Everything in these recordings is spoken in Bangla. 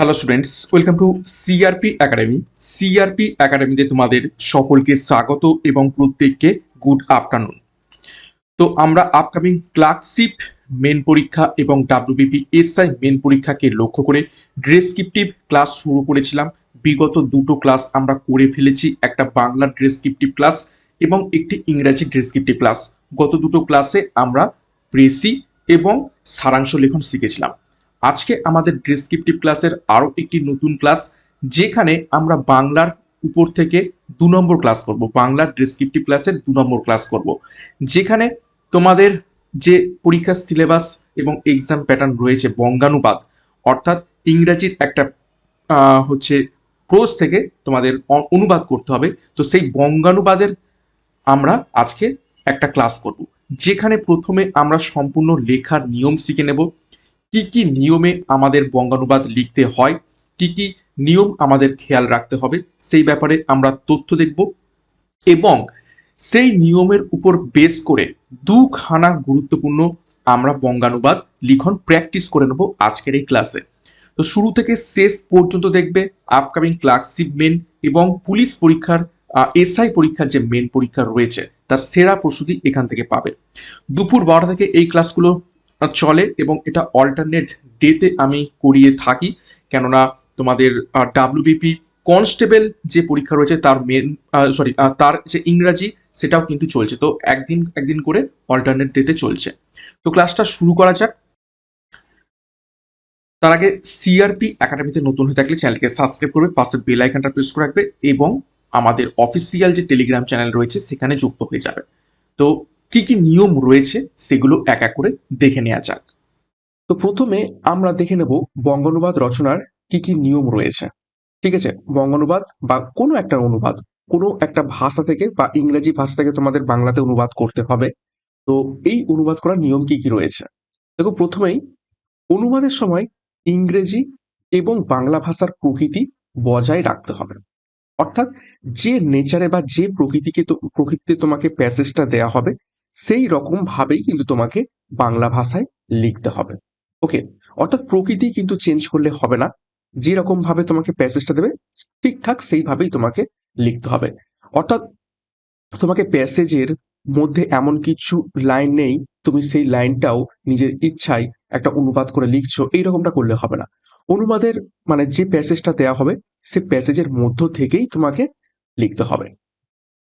Hello students welcome to CRP academy CRP একাডেমিতে তোমাদের সকলকে স্বাগত এবং প্রত্যেককে গুড আফটারনুন তো আমরা আপকামিং ক্লার্কশিপ মেন পরীক্ষা এবং ডাব্লিউবিপি এসআই মেন পরীক্ষাকে লক্ষ্য করে ডেসক্রিপটিভ ক্লাস শুরু করেছিলাম। বিগত দুটো ক্লাস আমরা করে ফেলেছি। একটা বাংলা ডেসক্রিপটিভ ক্লাস এবং একটি ইংরাজি ডেসক্রিপটিভ ক্লাস গত দুটো ক্লাসে আমরা প্রেসি এবং সারাংশ লেখন শিখেছিলাম। আজকে আমাদের ডেসক্রিপটিভ ক্লাসের আরও একটি নতুন ক্লাস যেখানে আমরা বাংলার উপর থেকে দু নম্বর ক্লাস করব। বাংলার ডেসক্রিপটিভ ক্লাসের দু নম্বর ক্লাস করব। যেখানে তোমাদের যে পরীক্ষার সিলেবাস এবং এক্সাম প্যাটার্ন রয়েছে, বঙ্গানুবাদ, অর্থাৎ ইংরাজির একটা হচ্ছে প্রোজ থেকে তোমাদের অনুবাদ করতে হবে। তো সেই বঙ্গানুবাদের আমরা আজকে একটা ক্লাস করব। যেখানে প্রথমে আমরা সম্পূর্ণ লেখার নিয়ম শিখে নেব। কি কি নিয়মে আমাদের বঙ্গানুবাদ লিখতে হয়? কি কি নিয়ম আমাদের খেয়াল রাখতে হবে? সেই ব্যাপারে আমরা তথ্য দেখব। এবং সেই নিয়মের উপর বেস করে দুখানা গুরুত্বপূর্ণ আমরা বঙ্গানুবাদ লিখন প্র্যাকটিস করে নেব আজকের এই ক্লাসে। তো শুরু থেকে শেষ পর্যন্ত দেখবে আপকামিং ক্লার্কশিপ মেন এবং পুলিশ পরীক্ষার এসআই পরীক্ষার যে মেন পরীক্ষা রয়েছে, তার সেরা প্রস্তুতি এখান থেকে পাবে। দুপুর বারোটা থেকে এই ক্লাসগুলো চলে এবং এটা অল্টারনেট ডেতে আমি করিয়ে থাকি। কেননা তোমাদের ডাব্লিউবিপি কনস্টেবল যে পরীক্ষা রয়েছে তার মেন সরি তার যে ইংরাজি সেটাও কিন্তু চলছে। তো একদিন একদিন করে অল্টারনেট ডেতে চলছে। তো ক্লাসটা শুরু করা যাক। তার আগে সিআরপি একাডেমিতে নতুন হয়ে থাকলে চ্যানেলকে সাবস্ক্রাইব করবে, পাশে বেল আইকনটা প্রেস করে রাখবে এবং আমাদের অফিসিয়াল যে টেলিগ্রাম চ্যানেল রয়েছে, সেখানে যুক্ত হয়ে যাবে। তো কি কি নিয়ম রয়েছে সেগুলো এক এক করে দেখে নেওয়া যাক। তো প্রথমে আমরা দেখে নেব বঙ্গানুবাদ রচনার কি কি নিয়ম রয়েছে। ঠিক আছে? বঙ্গানুবাদ বা কোনো একটা অনুবাদ, কোনো একটা ভাষা থেকে বা ইংরেজি ভাষা থেকে তোমাদের বাংলাতে অনুবাদ করতে হবে। তো এই অনুবাদ করার নিয়ম কি কি রয়েছে? দেখো, প্রথমেই অনুবাদের সময় ইংরেজি এবং বাংলা ভাষার প্রকৃতি বজায় রাখতে হবে। অর্থাৎ যে নেচারে বা যে প্রকৃতিকে প্রকৃতিতে তোমাকে প্যাসেজটা দেয়া হবে সেই রকম ভাবেই কিন্তু তোমাকে বাংলা ভাষায় লিখতে হবে। ওকে? অর্থাৎ প্রকৃতি কিন্তু চেঞ্জ করলে হবে না। যে রকম ভাবে তোমাকে প্যাসেজটা দেবে, ঠিকঠাক সেইভাবেই তোমাকে লিখতে হবে। অর্থাৎ তোমাকে প্যাসেজের মধ্যে এমন কিছু লাইন নেই, তুমি সেই লাইনটাও নিজের ইচ্ছায় একটা অনুবাদ করে লিখছো, এইরকমটা করলে হবে না। অনুবাদের মানে যে প্যাসেজটা দেওয়া হবে, সে প্যাসেজের মধ্য থেকেই তোমাকে লিখতে হবে।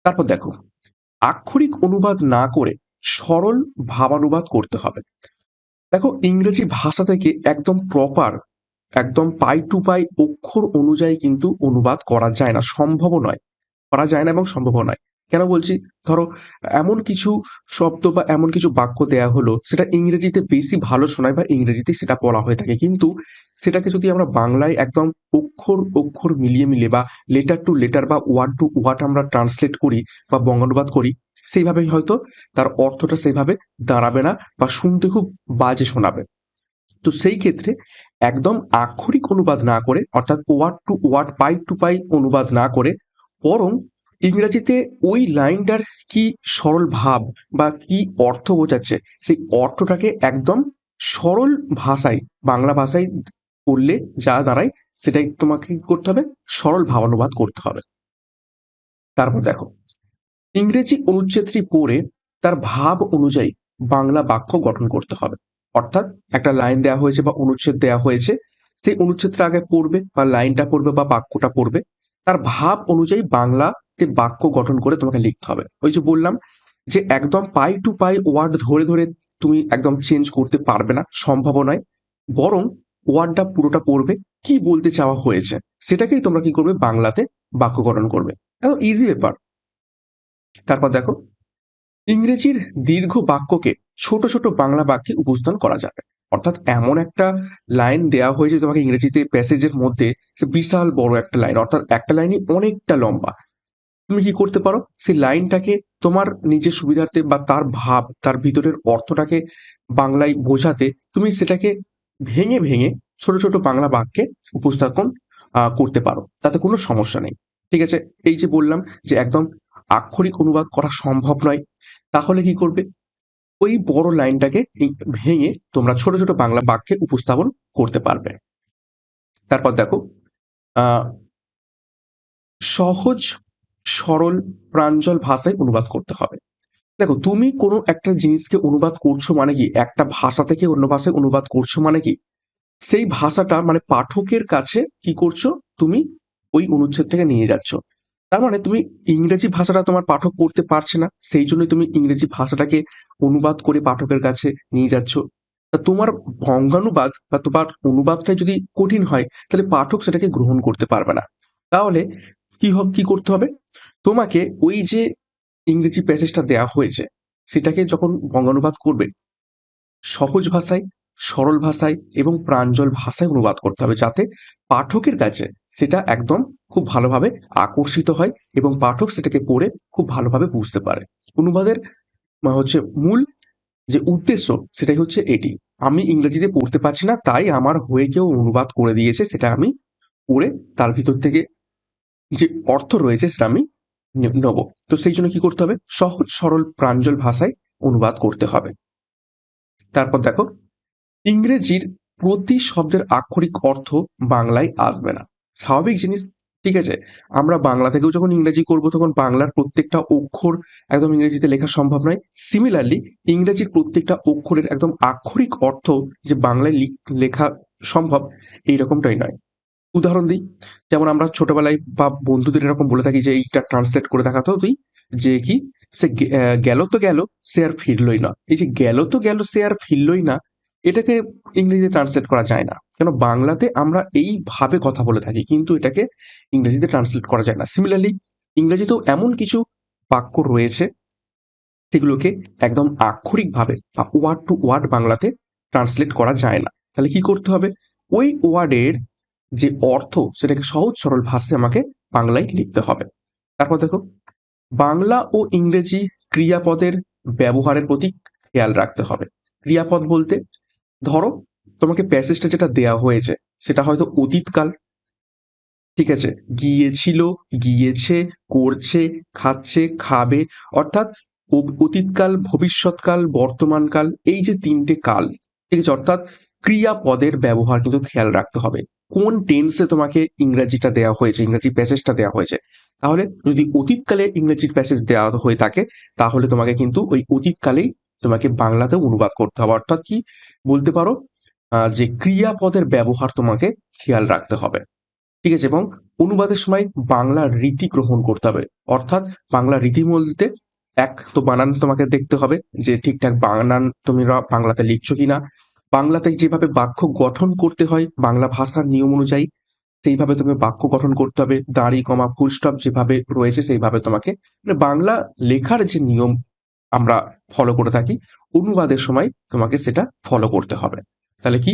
তারপর দেখো আক্ষরিক অনুবাদ না করে সরল ভাবানুবাদ করতে হবে। দেখো, ইংরেজি ভাষা থেকে একদম প্রপার একদম পাই টু পাই অক্ষর অনুযায়ী কিন্তু অনুবাদ করা যায় না সম্ভব নয়। করা যায় না এবং সম্ভব নয়। কেন বলছি? ধরো, এমন কিছু শব্দ বা এমন কিছু বাক্য দেয়া হলো, সেটা ইংরেজিতে বেশি ভালো শোনায় বা ইংরেজিতে সেটা বলা হয়ে থাকে। কিন্তু সেটাকে যদি আমরা বাংলায় একদম অক্ষর অক্ষর মিলিয়ে মিলিয়ে বা লেটার টু লেটার বা ওয়ার্ড টু ওয়ার্ড আমরা ট্রান্সলেট করি বা বঙ্গানুবাদ করি, সেইভাবেই হয়তো তার অর্থটা সেইভাবে দাঁড়াবে না বা শুনতে খুব বাজে শোনাবে। তো সেই ক্ষেত্রে একদম আক্ষরিক অনুবাদ না করে, অর্থাৎ word to word pie to pie অনুবাদ না করে, বরং ইংরেজিতে ওই লাইনটার কি সরল ভাব বা কি অর্থ বোঝাচ্ছে, সেই অর্থটাকে একদম সরল ভাষায়, বাংলা ভাষায় করলে যা দাঁড়ায় সেটাই তোমাকে কি করতে হবে? সরল ভাবানুবাদ করতে হবে। তারপর দেখো, ইংরেজি অনুচ্ছেদটি পড়ে তার ভাব অনুযায়ী বাংলা বাক্য গঠন করতে হবে। অর্থাৎ একটা লাইন দেওয়া হয়েছে বা অনুচ্ছেদ দেওয়া হয়েছে, সেই অনুচ্ছেদটা আগে পড়বে বা লাইনটা পড়বে বা বাক্যটা পড়বে। তার ভাব অনুযায়ী বাংলাতে বাক্য গঠন করে তোমাকে লিখতে হবে। ওই যে বললাম যে একদম পাই টু পাই ওয়ার্ড ধরে ধরে তুমি একদম চেঞ্জ করতে পারবে না সম্ভব নয়। বরং ওয়ার্ডটা পুরোটা পড়বে, কি বলতে চাওয়া হয়েছে, সেটাকেই তোমরা কি করবে, বাংলাতে বাক্য গঠন করবে। একদম ইজি ব্যাপার। তারপর দেখো, ইংরেজির দীর্ঘ বাক্যকে ছোট ছোট বাংলা বাক্যে উপস্থান করা যাবে। অর্থাৎ এমন একটা লাইন দেওয়া হয়েছে তোমাকে ইংরেজিতে প্যাসেজের মধ্যে বিশাল বড় একটা লাইন, অর্থাৎ একটা লাইনই অনেকটা লম্বা। তুমি কি করতে পারো? সেই লাইনটাকে তোমার নিজের সুবিধার্থে বা তার ভাব, তার ভিতরের অর্থটাকে বাংলায় বোঝাতে তুমি সেটাকে ভেঙে ভেঙে ছোট ছোট বাংলা বাক্যে উপস্থাপন করতে পারো। তাতে কোনো সমস্যা নেই। ঠিক আছে? এই যে বললাম যে একদম আক্ষরিক অনুবাদ করা সম্ভব নয়, তাহলে কি করবে? ওই বড় লাইনটাকে ভেঙে তোমরা ছোট ছোট বাংলা বাক্যে উপস্থাপন করতে পারবে। তারপর দেখো সহজ সরল প্রাঞ্জল ভাষায় অনুবাদ করতে হবে। দেখো, তুমি কোনো একটা জিনিসকে অনুবাদ করছ মানে কি? একটা ভাষা থেকে অন্য ভাষায় অনুবাদ করছ মানে কি? সেই ভাষাটা মানে পাঠকের কাছে কি করছ? তুমি ওই অনুচ্ছেদটাকে নিয়ে যাচ্ছ। তার মানে তুমি ইংরেজি ভাষাটা তোমার পাঠক পড়তে পারছে না, সেই জন্য তুমি ইংরেজি ভাষাটাকে অনুবাদ করে পাঠকের কাছে নিয়ে যাচ্ছ। তা তোমার ভঙ্গানুবাদ বা তোমার অনুবাদটা যদি কঠিন হয়, তাহলে পাঠক সেটাকে গ্রহণ করতে পারবে না। তাহলে কি হোক কি করতে হবে? তোমাকে ওই যে ইংরেজি প্যাসেজটা দেওয়া হয়েছে, সেটাকে যখন বঙ্গানুবাদ করবে, সহজ ভাষায়, সরল ভাষায় এবং প্রাঞ্জল ভাষায় অনুবাদ করতে হবে, যাতে পাঠকের কাছে সেটা একদম খুব ভালোভাবে আকর্ষিত হয় এবং পাঠক সেটাকে পড়ে খুব ভালোভাবে বুঝতে পারে। অনুবাদের হচ্ছে মূল যে উদ্দেশ্য, সেটাই হচ্ছে এটি। আমি ইংরেজিতে পড়তে পারছি না, তাই আমার হয়ে কেউ অনুবাদ করে দিয়েছে, সেটা আমি পড়ে তার ভিতর থেকে যে অর্থ রয়েছে সেটা আমি নেব। তো সেই জন্য কি করতে হবে? সহজ, সরল, প্রাঞ্জল ভাষায় অনুবাদ করতে হবে। তারপর দেখো, ইংরেজির প্রতি শব্দের আক্ষরিক অর্থ বাংলায় আসবে না। স্বাভাবিক জিনিস, ঠিক আছে? আমরা বাংলা থেকেও যখন ইংরেজি করব, তখন বাংলার প্রত্যেকটা অক্ষর একদম ইংরেজিতে লেখা সম্ভব নয়। সিমিলারলি ইংরেজির প্রত্যেকটা অক্ষরের একদম আক্ষরিক অর্থ যে বাংলায় লিখ- সম্ভব, এই রকমটাই নয়। উদাহরণ দিই। যেমন আমরা ছোটবেলায় বা বন্ধুদের এরকম বলে থাকি যে, এইটা ট্রান্সলেট করে দেখাতো তুই যে কি, সে গেল তো গেল, সে আর ফিরলই না। এই যে গেল তো গেল, সে আর ফিরলই না, এটাকে ইংরেজিতে ট্রান্সলেট করা যায় না। কেন? বাংলাতে আমরা এইভাবে কথা বলে থাকি, কিন্তু এটাকে ইংরেজিতে ট্রান্সলেট করা যায় না। সিমিলারলি ইংরেজিতেও এমন কিছু বাক্য রয়েছে, সেগুলোকে একদম আক্ষরিকভাবে বা ওয়ার্ড টু ওয়ার্ড বাংলাতে ট্রান্সলেট করা যায় না। তাহলে কি করতে হবে? ওই ওয়ার্ডের যে অর্থ সেটাকে সহজ সরল ভাষায় আমাকে বাংলায় লিখতে হবে। তারপর দেখো, বাংলা ও ইংরেজি ক্রিয়াপদের ব্যবহারের প্রতি খেয়াল রাখতে হবে। ক্রিয়াপদ বলতে, ধরো তোমাকে প্যাসেজটা যেটা দেয়া হয়েছে, সেটা হয়তো অতীতকাল, ঠিক আছে? গিয়েছিল, গিয়েছে, করছে, খাচ্ছে, খাবে, অর্থাৎ অতীতকাল, ভবিষ্যৎকাল, বর্তমানকাল, এই যে তিনটে কাল, ঠিক আছে? অর্থাৎ ক্রিয়াপদের ব্যবহার কিন্তু খেয়াল রাখতে হবে। কোন টেন্সে তোমাকে ইংরেজিটা দেওয়া হয়েছে, ইংরেজি প্যাসেজটা দেওয়া হয়েছে? তাহলে যদি অতীতকালে ইংরেজির প্যাসেজ দেওয়া হয়ে থাকে, তাহলে তোমাকে কিন্তু ওই অতীতকালেই তোমাকে বাংলাতেও অনুবাদ করতে হবে। অর্থাৎ কি? বলতে পারো যে ক্রিয়াপদের ব্যবহার তোমাকে খেয়াল রাখতে হবে। ঠিক আছে? এবং অনুবাদের সময় বাংলা রীতি গ্রহণ করতে হবে। অর্থাৎ বাংলা রীতি বলতে এক তো বানান তোমাকে দেখতে হবে যে ঠিকঠাক বানান তুমি বাংলাতে লিখছো কিনা বাংলাতে যেভাবে বাক্য গঠন করতে হয়, বাংলা ভাষার নিয়ম অনুযায়ী সেইভাবে তুমি বাক্য গঠন করতে হবে। দাঁড়ি, কমা ফুল স্টপ যেভাবে রয়েছে সেইভাবে তোমাকে মানে বাংলা লেখার যে নিয়ম আমরা ফলো করে থাকি, অনুবাদের সময় তোমাকে সেটা ফলো করতে হবে। তাহলে কি?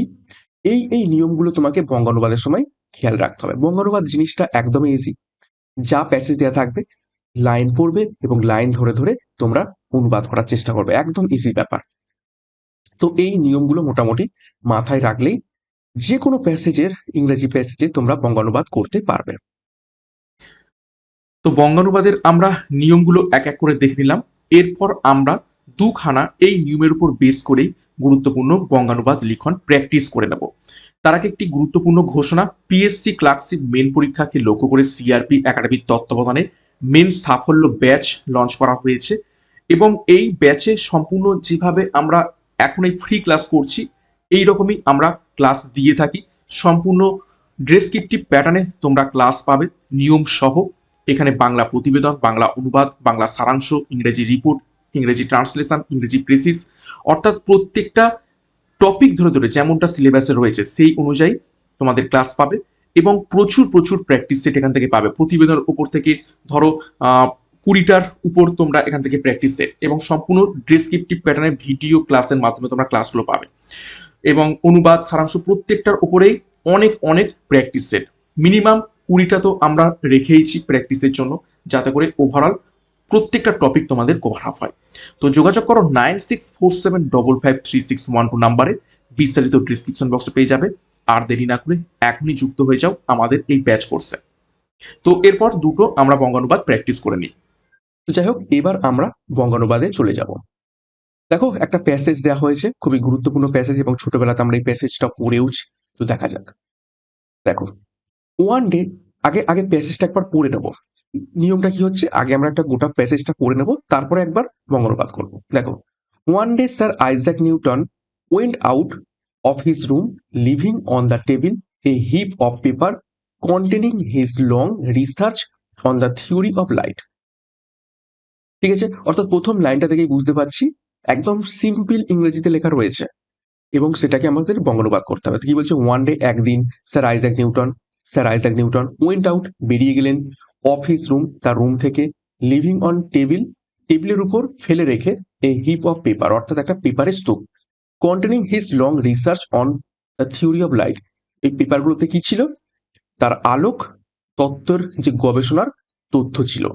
এই এই নিয়মগুলো তোমাকে বঙ্গানুবাদের সময় খেয়াল রাখতে হবে। বঙ্গানুবাদ জিনিসটা একদমই ইজি যা প্যাসেজ দেওয়া থাকবে লাইন পড়বে এবং লাইন ধরে ধরে তোমরা অনুবাদ করার চেষ্টা করবে। একদম ইজি ব্যাপার। তো এই নিয়মগুলো মোটামুটি মাথায় রাখলেই যে কোনো প্যাসেজের, ইংরেজি প্যাসেজে তোমরা বঙ্গানুবাদ করতে পারবে। তো বঙ্গানুবাদের আমরা নিয়মগুলো এক এক করে দেখে নিলাম। এরপর আমরা দুখানা এই নিয়মের উপর বেস করেই গুরুত্বপূর্ণ বঙ্গানুবাদ লিখন প্র্যাকটিস করে নেব। তার আগে একটি গুরুত্বপূর্ণ ঘোষণা, পিএসসি ক্লার্কশিপ মেন পরীক্ষাকে লক্ষ্য করে সিআরপি একাডেমির তত্ত্বাবধানে মেন সাফল্য ব্যাচ লঞ্চ করা হয়েছে এবং এই ব্যাচে সম্পূর্ণ যেভাবে আমরা এখন এই ফ্রি ক্লাস করছি। এই রকমই আমরা ক্লাস দিয়ে থাকি। সম্পূর্ণ ডেসক্রিপটিভ প্যাটার্নে তোমরা ক্লাস পাবে। নিয়ম সহ এখানে বাংলা প্রতিবেদন, বাংলা অনুবাদ, বাংলা সারাংশ, ইংরেজি রিপোর্ট ইংরেজি ট্রান্সলেশন ইংরেজি প্রেসিস অর্থাৎ প্রত্যেকটা টপিক ধরে ধরে যেমনটা সিলেবাসে রয়েছে, সেই অনুযায়ী তোমাদের ক্লাস পাবে এবং প্রচুর প্রচুর প্র্যাকটিস সেট এখান থেকে পাবে। প্রতিবেদনের উপর থেকে ধরো কুড়িটার উপর তোমরা এখান থেকে প্র্যাকটিস সেট এবং সম্পূর্ণ ডেসক্রিপটিভ প্যাটার্নে ভিডিও ক্লাসের মাধ্যমে তোমরা ক্লাসগুলো পাবে। এবং অনুবাদ, সারাংশ প্রত্যেকটার উপরেই অনেক অনেক প্র্যাকটিস সেট মিনিমাম কুড়িটা তো আমরা রেখেইছি প্র্যাকটিসের জন্য, যাতে করে ওভারঅল প্রত্যেকটা টপিক তোমাদের কভার আপ হয়। তো যোগাযোগ করো nine six four seven double five three six one two নাম্বারে বিস্তারিত ডিসক্রিপশন বক্সে পেয়ে যাবে। আর দেরি না করে এখনই যুক্ত হয়ে যাও আমাদের এই ব্যাচ কোর্সে তো এরপর দুটো আমরা বঙ্গানুবাদ প্র্যাকটিস করে নিই। যাই হোক, এবার আমরা বঙ্গানুবাদে চলে যাব। দেখো, একটা প্যাসেজ দেওয়া হয়েছে, খুবই গুরুত্বপূর্ণ প্যাসেজ এবং ছোটবেলাতে আমরা এই প্যাসেজটা পড়েওছি, তো দেখা যাক। দেখো ওয়ান ডে আগে আগে প্যাসেজটা একবার পড়ে নেব। নিয়মটা কি হচ্ছে? আগে আমরা একটা গোটা প্যাসেজটা পড়ে নেব, তারপরে একবার বঙ্গনুবাদ করব। দেখো one day sir Isaac Newton went out of his room leaving on the table a heap of paper containing his long research on the theory of light ঠিক আছে? অর্থাৎ প্রথম লাইনটা থেকেই বুঝতে পারছি, একদম সিম্পল ইংরেজিতে লেখা রয়েছে এবং সেটাকে আমাদের বঙ্গানুবাদ করতে হবে। কি বলছে? ওয়ান ডে একদিন, sir Isaac Newton, sir Isaac Newton went out বেরিয়ে গেলেন অফিস রুম তার রুম থেকে লিভিং অন টেবিল টেবিলের উপর ফেলে রেখে এ হিপ অফ পেপার অর্থাৎ একটা পেপারের স্তূপ containing his long research on the theory of light এই পেপারগুলোতে কি ছিল? তার আলোক, তত্ত্বের যে গবেষণার তথ্য ছিল।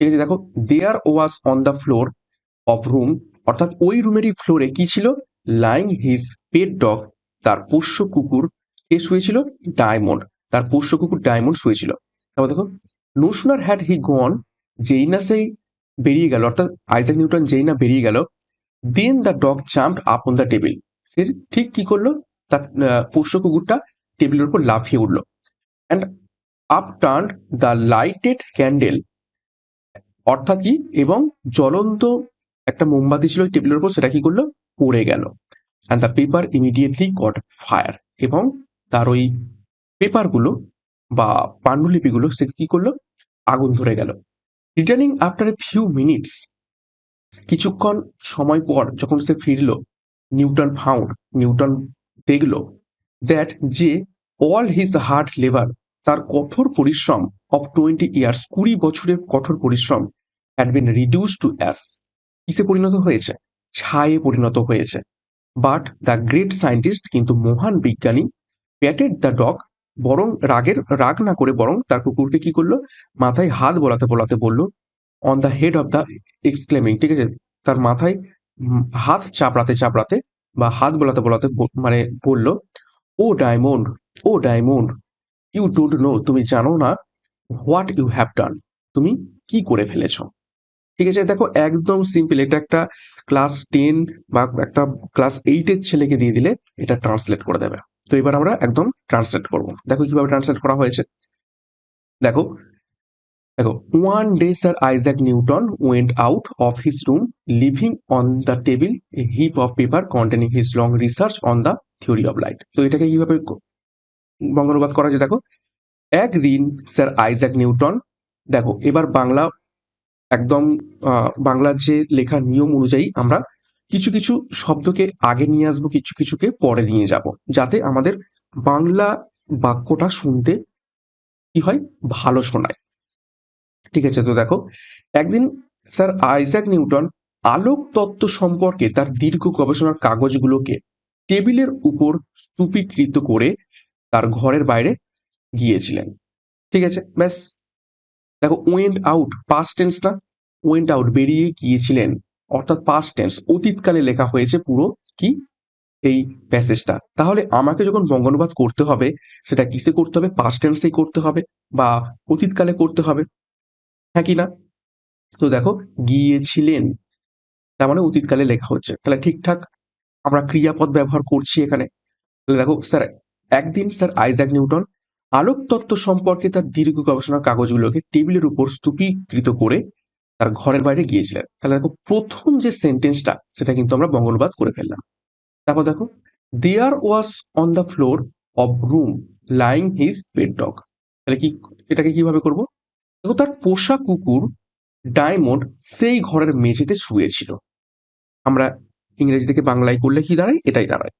ঠিক আছে, দেখো there was on the floor of room অর্থাৎ ওই রুমেরই ফ্লোরে কি ছিল? লাইং হিজ পেট ডগ তার পোষ্য কুকুর কে শুয়েছিল? ডায়মন্ড তার পোষ্য কুকুর ডায়মন্ড শুয়েছিল। তারপর দেখো নো সুনার হ্যাড হি গন যেই না সেই বেরিয়ে গেল, অর্থাৎ আইজাক নিউটন যেই না বেরিয়ে গেল then the dog jumped up on the table সে ঠিক কি করল? তার পোষ্য কুকুরটা টেবিলের উপর লাফিয়ে উঠল। And upturned the lighted candle অর্থাৎ কি? এবং জ্বলন্ত একটা মোমবাতি ছিল টেবিলের উপর, সেটা কি করল? পড়ে গেল। And the paper immediately got fire এবং তার ওই পেপারগুলো বা পাণ্ডুলিপিগুলো, সে কি করল? আগুন ধরে গেল। Returning after a few minutes কিছুক্ষণ সময় পর যখন সে ফিরল, নিউটন ফাউন্ড নিউটন দেখল দ্যাট যে অল হিজ হার্ড লেবার তার কঠোর পরিশ্রম অফ টোয়েন্টি ইয়ার্স কুড়ি বছরের কঠোর পরিশ্রম had been reduce to ash কিসে পরিণত হয়েছে? ছায়ে পরিণত হয়েছে। বাট দ্য গ্রেট সায়েন্টিস্ট কিন্তু মহান বিজ্ঞানী প্যাটেড দ্য ডগ বরং রাগের রাগ না করে বরং তার কুকুরকে কি করল? মাথায় হাত বলাতে বলাতে বলল on the head of the exclaiming ঠিক আছে? তার মাথায় হাত চাপড়াতে চাপড়াতে বা হাত বলাতে বলাতে মানে বলল, O Diamond O Diamond you don't know তুমি জানো না হোয়াট ইউ হ্যাভ ডান তুমি কি করে ফেলেছো? ঠিক আছে? দেখো, একদম সিম্পল এটা একটা ক্লাস টেন বা একটা ক্লাস এইটের ছেলেকে দিয়ে দিলে এটা ট্রান্সলেট করে দেবে। তো এবার আমরা একদম ট্রান্সলেট করব। দেখো কীভাবে ট্রান্সলেট করা হয়েছে। দেখো দেখো one day sir Isaac Newton went out of his room leaving on the table a heap of paper containing his long research on the theory of light তো এটাকে কীভাবে বঙ্গানুবাদ করা যায় দেখো, একদিন স্যার আইজাক নিউটন দেখো, এবার বাংলা একদম বাংলার যে লেখার নিয়ম অনুযায়ী আমরা কিছু কিছু শব্দকে আগে নিয়ে আসব, কিছু কিছুকে পরে নিয়ে যাব। যাতে আমাদের বাংলা বাক্যটা শুনতে কি হয়? ভালো শোনায়। ঠিক আছে, তো দেখো, একদিন স্যার আইজাক নিউটন আলোক তত্ত্ব সম্পর্কে তার দীর্ঘ গবেষণার কাগজগুলোকে টেবিলের উপর স্তূপীকৃত করে তার ঘরের বাইরে গিয়েছিলেন। ঠিক আছে, ব্যাস দেখো ওয়েন্ট আউট পাস্ট টেন্স না ওয়েন্ট আউট বেরিয়ে গিয়েছিলেন। অর্থাৎ পাস্ট টেন্স অতীতকালে লেখা হয়েছে পুরো কি? এই প্যাসেজটা তাহলে আমাকে যখন বঙ্গানুবাদ করতে হবে, সেটা কিসে করতে হবে? পাস্ট টেন্সেই করতে হবে বা অতীতকালে করতে হবে। হ্যাঁ কি না? তো দেখো, গিয়েছিলেন। তার মানে অতীতকালে লেখা হচ্ছে। তাহলে ঠিকঠাক আমরা ক্রিয়াপদ ব্যবহার করছি এখানে। দেখো স্যার একদিন স্যার আইজাক নিউটন আলোক তত্ত্ব সম্পর্কে তার দীর্ঘ গবেষণার কাগজগুলোকে টেবিলের উপর স্তূপীকৃত করে তার ঘরের বাইরে গিয়েছিলেন। তাহলে দেখো, প্রথম যে সেন্টেন্সটা, সেটা কিন্তু আমরা বঙ্গানুবাদ করে ফেললাম। তারপর দেখো, there was on the floor of room lying his pet dog. তাহলে কি, এটাকে কীভাবে করব? দেখো, তার পোষা কুকুর ডায়মন্ড সেই ঘরের মেঝেতে শুয়েছিল। আমরা ইংরেজি থেকে বাংলায় করলে কি দাঁড়ায়? এটাই দাঁড়ায়।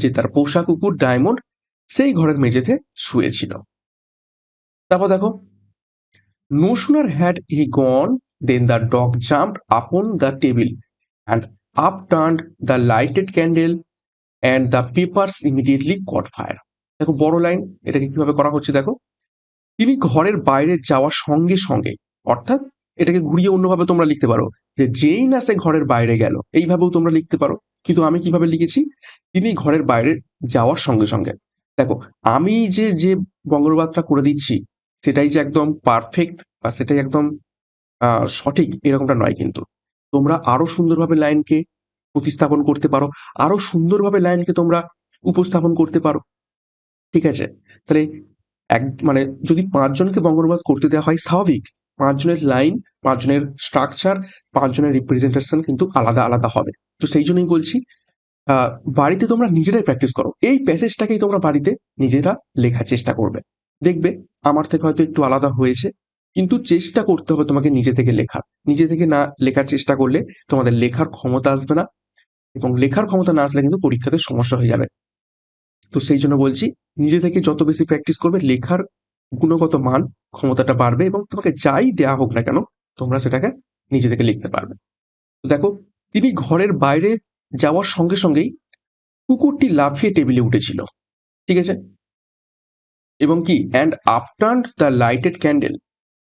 যে তার পোষা কুকুর ডায়মন্ড সেই ঘরের মেঝেতে শুয়েছিল। তারপর দেখো no sooner had he gone then the dog jumped upon the table and upturned the lighted candle and the papers immediately caught fire দেখো বড় লাইন এটাকে কীভাবে করা হচ্ছে দেখো, তিনি ঘরের বাইরে যাওয়ার সঙ্গে সঙ্গে, অর্থাৎ এটাকে ঘুরিয়ে অন্যভাবে তোমরা লিখতে পারো যে যেই না সে ঘরের বাইরে গেল, এইভাবেও তোমরা লিখতে পারো। কিন্তু আমি কীভাবে লিখেছি? তিনি ঘরের বাইরে যাওয়ার সঙ্গে সঙ্গে। দেখো, আমি যে যে বঙ্গনুবাদটা করে দিচ্ছি, সেটাই যে একদম পারফেক্ট বা সেটাই একদম সঠিক এরকমটা নয় কিন্তু। তোমরা আরও সুন্দরভাবে লাইনকে প্রতিস্থাপন করতে পারো, আরও সুন্দরভাবে লাইনকে তোমরা উপস্থাপন করতে পারো। ঠিক আছে? তাহলে এক মানে যদি পাঁচজনকে বঙ্গানুবাদ করতে দেওয়া হয়, স্বাভাবিক। পাঁচজনের লাইন পাঁচজনের স্ট্রাকচার পাঁচজনের রিপ্রেজেন্টেশন কিন্তু আলাদা আলাদা হবে। তো সেই জন্যই বলছি বাড়িতে তোমরা নিজেরাই প্র্যাকটিস করো। এই প্যাসেজটাকেই তোমরা বাড়িতে নিজেরা লেখার চেষ্টা করবে। দেখবে, আমার থেকে হয়তো একটু আলাদা হয়েছে, কিন্তু চেষ্টা করতে হবে তোমাকে নিজে থেকে লেখার। নিজে থেকে না লেখার চেষ্টা করলে তোমাদের লেখার ক্ষমতা আসবে না, এবং লেখার ক্ষমতা না আসলে কিন্তু পরীক্ষাতে সমস্যা হয়ে যাবে। তো সেই জন্য বলছি, নিজে থেকে যত বেশি প্র্যাকটিস করবে, লেখার গুণগত মান, ক্ষমতাটা বাড়বে, এবং তোমাকে যাই দেয়া হোক না কেন, তোমরা সেটাকে নিজে থেকে লিখতে পারবে। দেখো, তিনি ঘরের বাইরে যাওয়ার সঙ্গে সঙ্গেই কুকুরটি লাফিয়ে টেবিলে উঠেছিল, ঠিক আছে? এবং কি? And upturned the lighted candle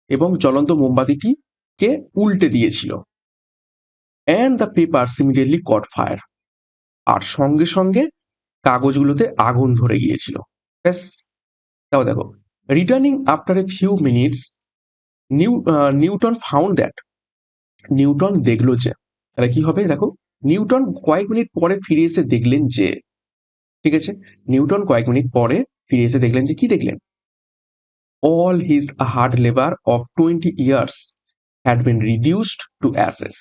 এবং জ্বলন্ত মোমবাতিটিকে উল্টে দিয়েছিল। And the paper immediately caught fire আর সঙ্গে সঙ্গে কাগজগুলোতে আগুন ধরে গিয়েছিল। ব্যাস, তাও দেখো। Returning after a few minutes new Newton found that Newton দেখল যে, তাহলে কি হবে? দেখো নিউটন কয়েক মিনিট পরে ফিরে এসে দেখলেন যে, ঠিক আছে? নিউটন কয়েক মিনিট পরে ফিরে এসে দেখলেন যে কি দেখলেন? All his hard labour of twenty years had been reduced to ashes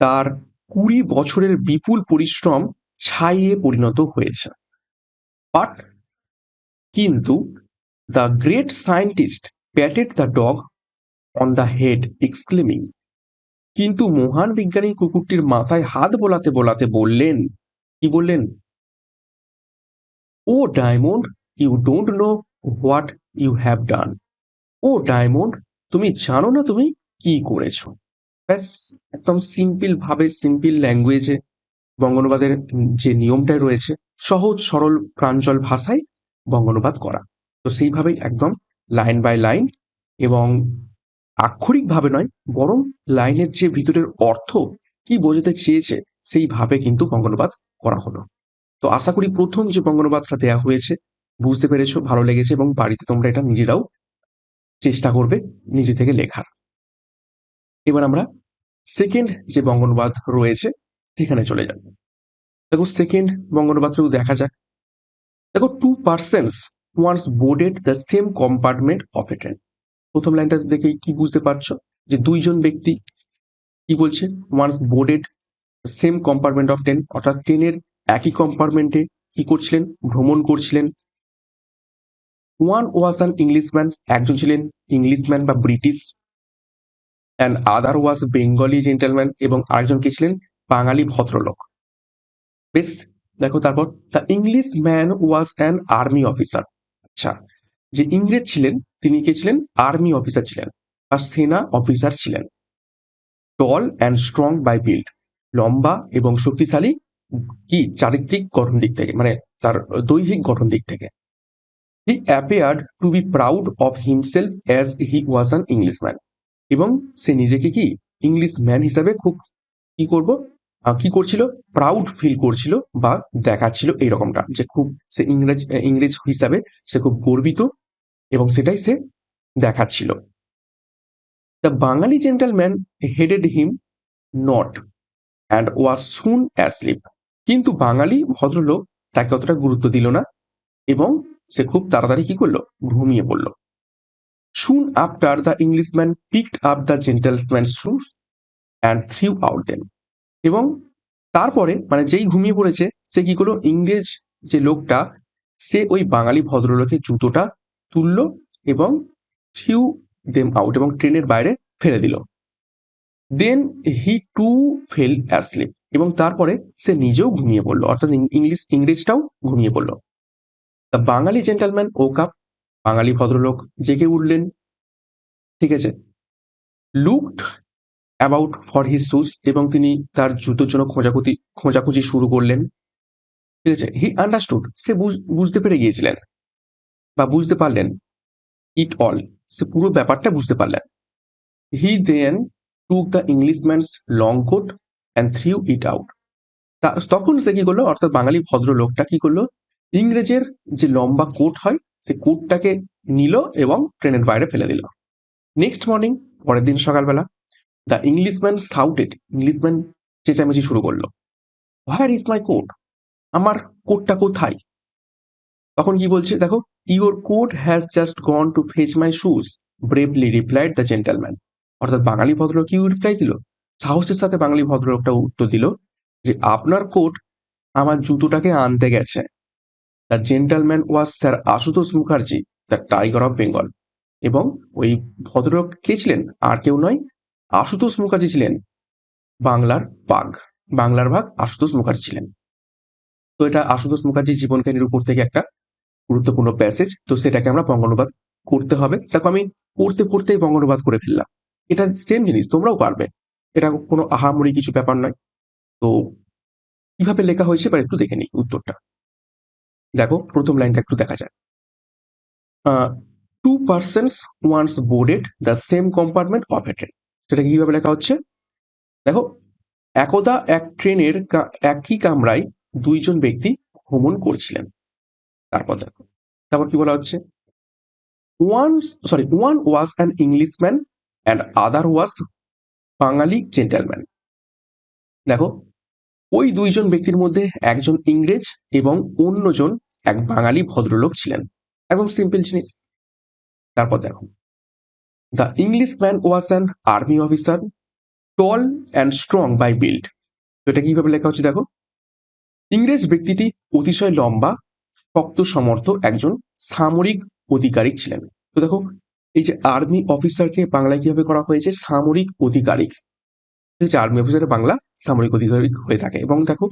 তার কুড়ি বছরের বিপুল পরিশ্রম ছাইয়ে পরিণত হয়েছে। বাট কিন্তু the great scientist patted the dog on the head exclaiming কিন্তু মহান বিজ্ঞানী কুকুরটির মাথায় হাত বোলাতে বোলাতে বললেন, কি বললেন? O Diamond, you don't know what you have done. O Diamond, তুমি জানো না তুমি কি করেছ? ব্যাস, একদম সিম্পল ভাবে সিম্পল ল্যাঙ্গুয়েজে বঙ্গানুবাদের যে নিয়মটা রয়েছে, সহজ, সরল, প্রাঞ্জল ভাষায় বঙ্গানুবাদ করা। তো সেইভাবেই একদম লাইন বাই লাইন এবং আক্ষরিকভাবে নয়, বরং লাইনের যে ভিতরের অর্থ কি বোঝাতে চেয়েছে, সেইভাবে কিন্তু বঙ্গানুবাদ করা হলো। তো আশা করি প্রথম যে বঙ্গানুবাদটা দেওয়া হয়েছে, বুঝতে পেরেছ, ভালো লেগেছে এবং বাড়িতে তোমরা এটা নিজেরাও চেষ্টা করবে নিজে থেকে লেখার। এবার আমরা সেকেন্ড যে বঙ্গানুবাদ রয়েছে, সেখানে চলে যাব। দেখো সেকেন্ড বঙ্গানুবাদটাও দেখা যাক। দেখো two persons once boarded the same compartment of a train প্রথম লাইনটা দেখে কি বুঝতে পারছ? যে দুইজন ব্যক্তি কি বলছে? Once boarded same compartment of train অর্থাৎ ট্রেনের একই কম্পার্টমেন্টে কি করছিলেন? ভ্রমণ করছিলেন। ওয়ান ওয়াজ অ্যান ইংলিশম্যান একজন ছিলেন ইংলিশম্যান বা British and other was Bengali gentleman এবং আরেকজন কে ছিলেন বাঙালি ভদ্রলোক। বেশ, দেখো তারপর the Englishman was an army officer আচ্ছা যে ইংরেজ ছিলেন, তিনি কে ছিলেন? আর্মি অফিসার ছিলেন বা সেনা অফিসার ছিলেন। Tall and strong by build লম্বা এবং শক্তিশালী কি? চারিত্রিক গঠন দিক থেকে মানে তার দৈহিক গঠন দিক থেকে। He appeared to be proud of himself as he was an Englishman এবং সে নিজেকে কি? ইংলিশ ম্যান হিসাবে খুব কি করব? কি করছিল? প্রাউড ফিল করছিল বা দেখাচ্ছিল এইরকমটা যে খুব সে ইংরেজ ইংরেজ হিসাবে সে খুব গর্বিত এবং সেটাই সে দেখাচ্ছিল। The Bengali gentleman heeded him not and was soon asleep কিন্তু বাঙালি ভদ্রলোক তাকে অতটা গুরুত্ব দিল না এবং সে খুব তাড়াতাড়ি কি করল? ঘুমিয়ে পড়ল। Soon after the Englishman picked up the gentleman shoes and threw out them এবং তারপরে মানে যেই ঘুমিয়ে পড়েছে, সে কি করল? ইংরেজ যে লোকটা, সে ওই বাঙালি ভদ্রলোকের জুতোটা তুললো এবং থ্রিউ দেম আউট এবং ট্রেনের বাইরে ফেলে দিল। Then he too fell asleep এবং তারপরে সে নিজেও ঘুমিয়ে পড়ল, অর্থাৎ ইংলিশ, ইংরেজটাও ঘুমিয়ে পড়ল। দ্য বাঙালি জেন্টালম্যান ও কাপ বাঙালি ভদ্রলোক জেগে উঠলেন, ঠিক আছে? Looked about for his shoes এবং তিনি তার জুতোর জন্য খোঁজাখুঁজি খোঁজাখুঁজি শুরু করলেন। ঠিক আছে? হি আন্ডারস্টুড সে বুঝ- বুঝতে পেরে গিয়েছিলেন। বা বুঝতে পারলেন ইট অল সে পুরো ব্যাপারটা বুঝতে পারলেন। He then took the Englishman's long coat and threw it out তা তখন সে কি করল? অর্থাৎ বাঙালি ভদ্রলোকটা কি করল? ইংরেজের যে লম্বা কোট হয়, সে কোটটাকে নিল এবং ট্রেনের বাইরে ফেলে দিল। নেক্সট মর্নিং পরের দিন সকালবেলা দ্য ইংলিশম্যান সাউটেড ইংলিশম্যান চেঁচামেচি শুরু করল। হোয়ার ইজ মাই কোট আমার কোটটা কোথায়? তখন কি বলছে? দেখো your coat has just gone to fetch my shoes bravely replied the gentleman অর্থাৎ বাঙালি ভদ্রলোক কি রিপ্লাই দিল? সাহসের সাথে বাঙালি ভদ্রলোকটা উত্তর দিল যে, আপনার কোট আমার জুতোটাকে আনতে গেছে। The gentleman was sir Ashutosh Mukherjee the tiger of Bengal এবং ওই ভদ্রলোক কে ছিলেন? আর কেউ নয়, আশুতোষ মুখার্জি ছিলেন বাংলার বাঘ, বাংলার ভাগ আশুতোষ মুখার্জি ছিলেন। তো এটা আশুতোষ মুখার্জির জীবন কাহিনীর উপর থেকে একটা গুরুত্বপূর্ণ প্যাসেজ তো সেটাকে আমরা বঙ্গানুবাদ করতে হবে। দেখো আমি পড়তে পড়তেই বঙ্গানুবাদ করে ফেললাম। এটা সেম জিনিস, তোমরাও পারবে। এটা কোনো আহামরি কিছু ব্যাপার নয়। তো কীভাবে লেখা হয়েছে এবার একটু দেখে নিই উত্তরটা। দেখো, প্রথম লাইনটা একটু দেখা যায় two persons once boarded the same compartment of a train সেটা কীভাবে লেখা হচ্ছে? দেখো, একদা এক ট্রেনের একই কামরায় দুইজন ব্যক্তি ভ্রমণ করছিলেন। তারপর দেখো, তারপর কি বলা হচ্ছে? One sorry one was an Englishman and other was Bengali gentleman দেখো, ওই দুইজন ব্যক্তির মধ্যে একজন ইংরেজ এবং অন্যজন এক বাঙালি ভদ্রলোক ছিলেন। একদম সিম্পল জিনিস। তারপর দেখো the Englishman was an army officer tall and strong by build এটা কীভাবে লেখা হচ্ছে দেখো? ইংরেজ ব্যক্তিটি অতিশয় লম্বা শক্ত সমর্থ একজন সামরিক অধিকারিক ছিলেন। তো দেখো, এই যে আর্মি অফিসারকে বাংলায় কীভাবে করা হয়েছে? সামরিক অধিকারিক। ঠিক আছে আর্মি অফিসারের বাংলা সামরিক অধিকারিক হয়ে থাকে এবং দেখো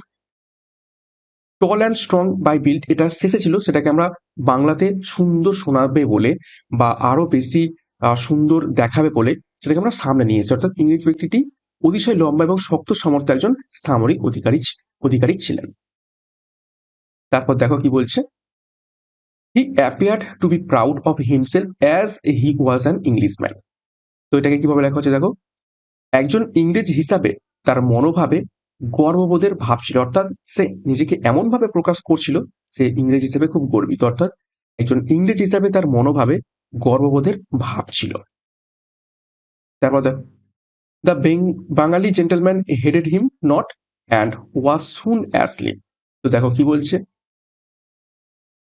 tall and strong by build এটা শেষে ছিল, সেটাকে আমরা বাংলাতে সুন্দর শোনাবে বলে বা আরও বেশি সুন্দর দেখাবে বলে সেটাকে আমরা সামনে নিয়ে এসেছি। অর্থাৎ ইংরেজ ব্যক্তিটি অতিশয় লম্বা এবং শক্ত সমর্থ একজন সামরিক অধিকারী অধিকারিক ছিলেন। তারপর দেখো কি বলছে? He appeared to be proud of himself as he was an Englishman তো এটাকে কীভাবে লেখা হচ্ছে দেখো? একজন ইংরেজ হিসাবে তার মনোভাবে গর্ববোধের ভাব ছিল। অর্থাৎ সে নিজেকে এমন ভাবে প্রকাশ করছিল, সে ইংরেজ হিসেবে খুব গর্বিত। অর্থাৎ একজন ইংরেজ হিসাবে তার মনোভাবে গর্ববোধের ভাব ছিল। তারপর দ্য বেং Bengali gentleman heeded him not and was soon asleep তো দেখো কি বলছে?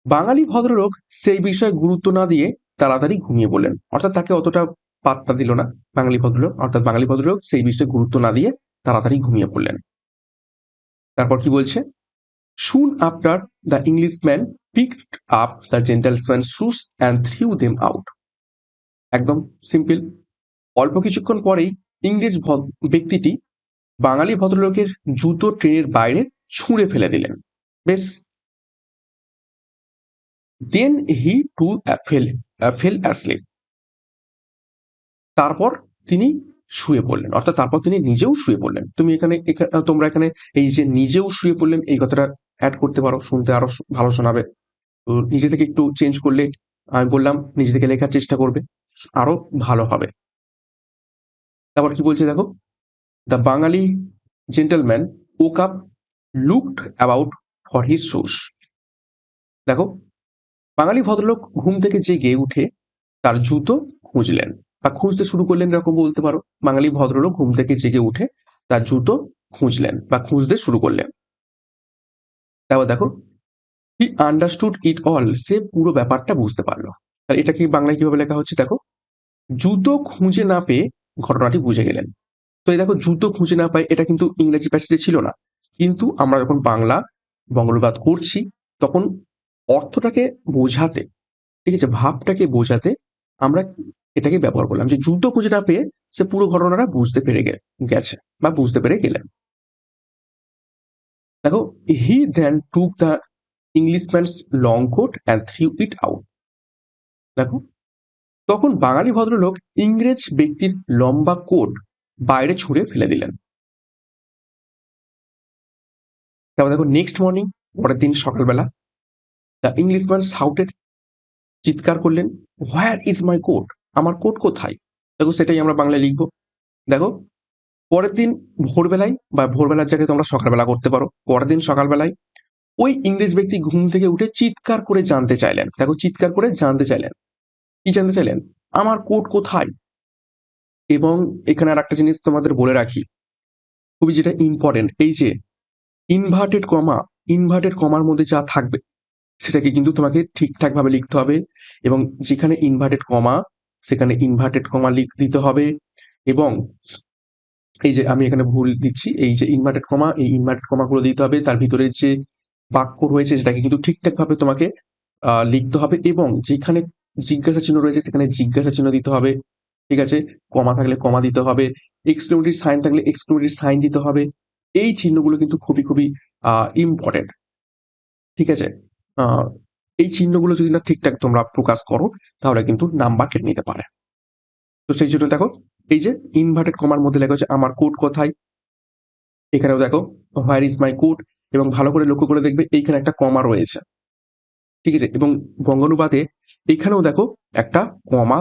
বাঙালি ভদ্রলোক সেই বিষয়ে গুরুত্ব না দিয়ে তাড়াতাড়ি ঘুমিয়ে পড়লেন। অর্থাৎ তাকে অতটা পাত্তা দিল না বাঙালি ভদ্রলোক। অর্থাৎ বাঙালি ভদ্রলোক সেই বিষয়ে গুরুত্ব না দিয়ে তাড়াতাড়ি ঘুমিয়ে পড়লেন। তারপর কি বলছে? Soon after the Englishman picked up the gentleman shoes and threw them out একদম সিম্পল। অল্প কিছুক্ষণ পরেই ইংরেজ ব্যক্তিটি বাঙালি ভদ্রলোকের জুতো ট্রেনের বাইরে ছুঁড়ে ফেলে দিলেন। বেশ then he too fell fell asleep তারপর তিনি শুয়ে পড়লেন। অর্থাৎ তারপর তিনি নিজেও শুয়ে পড়লেন। তুমি এখানে, এখা- তোমরা এখানে এই যে নিজেও শুয়ে পড়লেন, এই কথাটা অ্যাড করতে পারো, শুনতে আরও ভালো শোনাবে। তো নিজে থেকে একটু চেঞ্জ করলে আমি বললাম, নিজে থেকে লেখার চেষ্টা করবে, আরও ভালো হবে। তারপর কি বলছে দেখো? The Bengali gentleman woke up looked about for his shoes দেখো বাঙালি ভদ্রলোক ঘুম থেকে জেগে উঠে তার জুতো খুঁজলেন বা খুঁজতে শুরু করলেন এরকম বলতে পারো। বাঙালি ভদ্রলোক ঘুম থেকে জেগে উঠে তার জুতো খুঁজলেন বা খুঁজতে শুরু করলেন। তারপর দেখো হি আন্ডারস্টুড ইট অল সে পুরো ব্যাপারটা বুঝতে পারল। আর এটা কি বাংলায় কীভাবে লেখা হচ্ছে দেখো? জুতো খুঁজে না পেয়ে ঘটনাটি বুঝে গেলেন। তো এই দেখো, জুতো খুঁজে না পাই এটা কিন্তু ইংরেজি প্যাসেজে ছিল না। কিন্তু আমরা যখন বাংলা বঙ্গলবাদ করছি, তখন অর্থটাকে বোঝাতে, ঠিক আছে? ভাবটাকে বোঝাতে আমরা এটাকে ব্যবহার করলাম। যে যুদ্ধ খুঁজে না পেয়ে সে পুরো ঘটনাটা বুঝতে পেরে গেছে বা বুঝতে পেরে গেলেন। দেখো he then took the Englishman's long coat and threw it out দেখো, তখন বাঙালি ভদ্রলোক ইংরেজ ব্যক্তির লম্বা কোট বাইরে ছুঁড়ে ফেলে দিলেন। তারপর দেখো নেক্সট মর্নিং পরের দিন সকালবেলা দ্য ইংলিশম্যান সাউটেড চিৎকার করলেন হোয়ার ইজ মাই কোট আমার কোট কোথায়? দেখো, সেটাই আমরা বাংলায় লিখব। দেখো, পরের দিন ভোরবেলায় বা ভোরবেলার জায়গায় তোমরা সকালবেলা করতে পারো। পরের দিন সকালবেলায় ওই ইংরেজ ব্যক্তি ঘুম থেকে উঠে চিৎকার করে জানতে চাইলেন। দেখো, চিৎকার করে জানতে চাইলেন। কি জানতে চাইলেন? আমার কোট কোথায়? এবং এখানে আর একটা জিনিস তোমাদের বলে রাখি। খুবই যেটা ইম্পর্টেন্ট এই যে ইনভার্টেড কমা ইনভার্টেড কমার মধ্যে যা থাকবে সেটাকে কিন্তু তোমাকে ঠিকঠাক ভাবে লিখতে হবে এবং যেখানে ইনভার্টেড কমা সেখানে ইনভার্টেড কমা লিখ, দিতে হবে এবং এই যে আমি এখানে ভুল দিচ্ছি, এই যে ইনভার্টেড কমা এই ইনভার্টেড কমা গুলো দিতে হবে, তার ভিতরে যে বাক্য রয়েছে সেটাকে কিন্তু ঠিকঠাক ভাবে তোমাকে লিখতে হবে এবং যেখানে জিজ্ঞাসা চিহ্ন রয়েছে সেখানে জিজ্ঞাসা চিহ্ন দিতে হবে, ঠিক আছে? কমা থাকলে কমা দিতে হবে এক্সক্লুমেটরি সাইন থাকলে এক্সক্লুমেটরি সাইন দিতে হবে, এই চিহ্নগুলো কিন্তু খুবই খুবই ইম্পর্টেন্ট ঠিক আছে? এই চিহ্নগুলো যদি না ঠিকঠাক তোমরা প্রকাশ করো, তাহলে কিন্তু নাম্বার কেটে নিতে পারে। তো সেই জন্য দেখো, এই যে ইনভার্টেড কমার মধ্যে লেখা হচ্ছে আমার কোড কোথায়? এখানেও দেখো হোয়ার ইজ মাই কোড এবং ভালো করে লক্ষ্য করে দেখবে, এইখানে একটা কমা রয়েছে। ঠিক আছে? এবং বঙ্গানুবাদে এখানেও দেখো, একটা কমা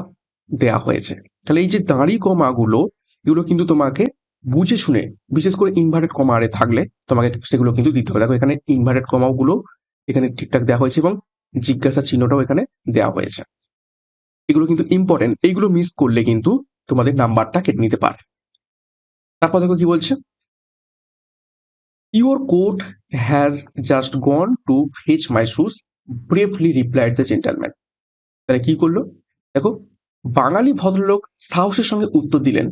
দেয়া হয়েছে। তাহলে এই যে দাঁড়ি কমাগুলো এগুলো কিন্তু তোমাকে বুঝে শুনে, বিশেষ করে ইনভার্টেড কমা আরে থাকলে তোমাকে সেগুলো কিন্তু দিতে হবে। দেখো এখানে ইনভার্টেড কমাগুলো এখানে ঠিকঠাক দেওয়া হয়েছে এবং জিজ্ঞাসা চিহ্নটাও এখানে দেওয়া হয়েছে। এগুলো কিন্তু ইম্পর্টেন্ট এইগুলো মিস করলে কিন্তু তোমাদের নাম্বারটা কেটে নিতে পারে। তারপর দেখো কি বলছে? Your coat has just gone to fetch my shoes bravely replied the gentleman তাহলে কি করল? দেখো, বাঙালি ভদ্রলোক সাহসের সঙ্গে উত্তর দিলেন।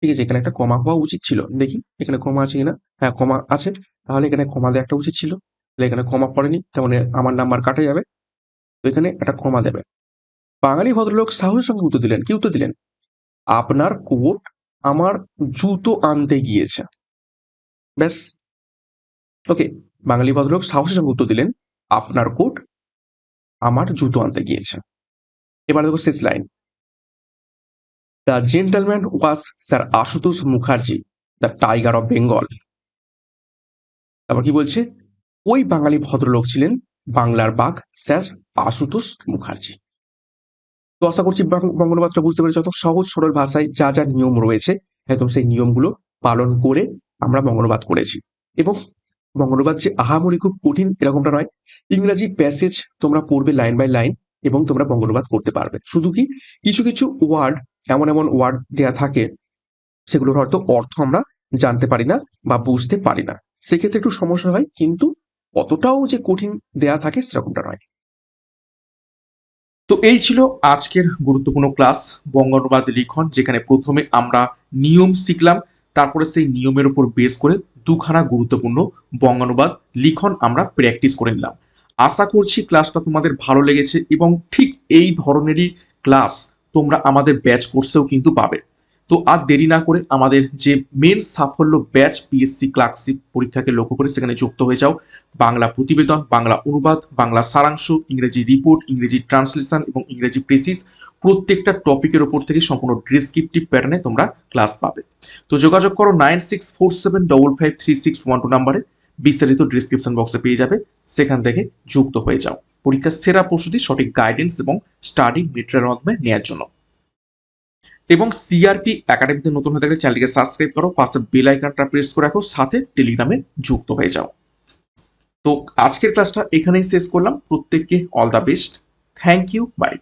ঠিক আছে, এখানে একটা কমা হওয়া উচিত ছিল। দেখি, এখানে কমা আছে কিনা? হ্যাঁ কমা আছে। তাহলে এখানে কমা দেওয়া একটা উচিত ছিল। এখানে কমা পড়েনি, তার মানে আমার নাম্বার কাটা যাবে। তো এখানে একটা কমা দেবে। বাঙালি ভদ্রলোক সাহসের সঙ্গে উত্তর দিলেন। কি উত্তর দিলেন? আপনার কোট আমার জুতো আনতে গিয়েছে। ব্যাস। ওকে, বাঙালি ভদ্রলোক সাহসের সঙ্গে উত্তর দিলেন, আপনার কোট আমার জুতো আনতে গিয়েছে। এবার দেখো শেষ line. The gentleman was sir Ashutosh Mukherjee the tiger of Bengal তারপর কি বলছে? ওই বাঙালি ভদ্রলোক ছিলেন বাংলার বাঘ স্যার আশুতোষ মুখার্জি। তো আশা করছি বঙ্গ- বুঝতে পেরেছ অত সহজ সরল ভাষায় যা যা নিয়ম রয়েছে, একদম সেই নিয়মগুলো পালন করে আমরা বঙ্গনুবাদ করেছি। এবং বঙ্গনুবাদ যে আহামরি খুব কঠিন এরকমটা নয়, ইংরাজি প্যাসেজ তোমরা পড়বে লাইন বাই লাইন এবং তোমরা বঙ্গনুবাদ করতে পারবে। শুধু কি কিছু কিছু ওয়ার্ড, এমন এমন ওয়ার্ড দেয়া থাকে, সেগুলোর হয়তো অর্থ আমরা জানতে পারি না বা বুঝতে পারি না। সেক্ষেত্রে একটু সমস্যা হয়, কিন্তু অতটাও যে কঠিন দেয়া থাকে সেরকমটা নয়। তো এই ছিল আজকের গুরুত্বপূর্ণ ক্লাস বঙ্গানুবাদ লিখন, যেখানে প্রথমে আমরা নিয়ম শিখলাম, তারপরে সেই নিয়মের উপর বেস করে দুখানা গুরুত্বপূর্ণ বঙ্গানুবাদ লিখন আমরা প্র্যাকটিস করে নিলাম। আশা করছি ক্লাসটা তোমাদের ভালো লেগেছে এবং ঠিক এই ধরনেরই ক্লাস তোমরা আমাদের ব্যাচ কোর্সেও কিন্তু পাবে। তো আর দেরি না করে আমাদের যে মেন সাফল্য ব্যাচ পিএসসি ক্লার্কশিপ পরীক্ষাকে লক্ষ্য করে সেখানে যুক্ত হয়ে যাও। বাংলা প্রতিবেদন, বাংলা অনুবাদ, বাংলা সারাংশ, ইংরেজি রিপোর্ট ইংরেজি ট্রান্সলেশন এবং ইংরেজি প্রেসিস প্রত্যেকটা টপিকের ওপর থেকে সম্পূর্ণ ডিসক্রিপটিভ প্যাটার্নে তোমরা ক্লাস পাবে। তো যোগাযোগ করো nine six four seven double five three six one two নাম্বারে বিস্তারিত ডিসক্রিপশন বক্সে পেয়ে যাবে। সেখান থেকে যুক্ত হয়ে যাও। পরীক্ষার সেরা প্রস্তুতি সঠিক গাইডেন্স এবং স্টাডি মেটেরিয়াল মাধ্যমে নেওয়ার জন্য। এবং সিআরপি একাডেমিতে নতুন হয়ে থাকলে চ্যানেলটিকে সাবস্ক্রাইব করো, পাশে বেল আইকনটা প্রেস করে রাখো, সাথে টেলিগ্রামে যুক্ত হয়ে যাও। তো আজকের ক্লাসটা এখানেই শেষ করলাম। প্রত্যেককে all the best thank you bye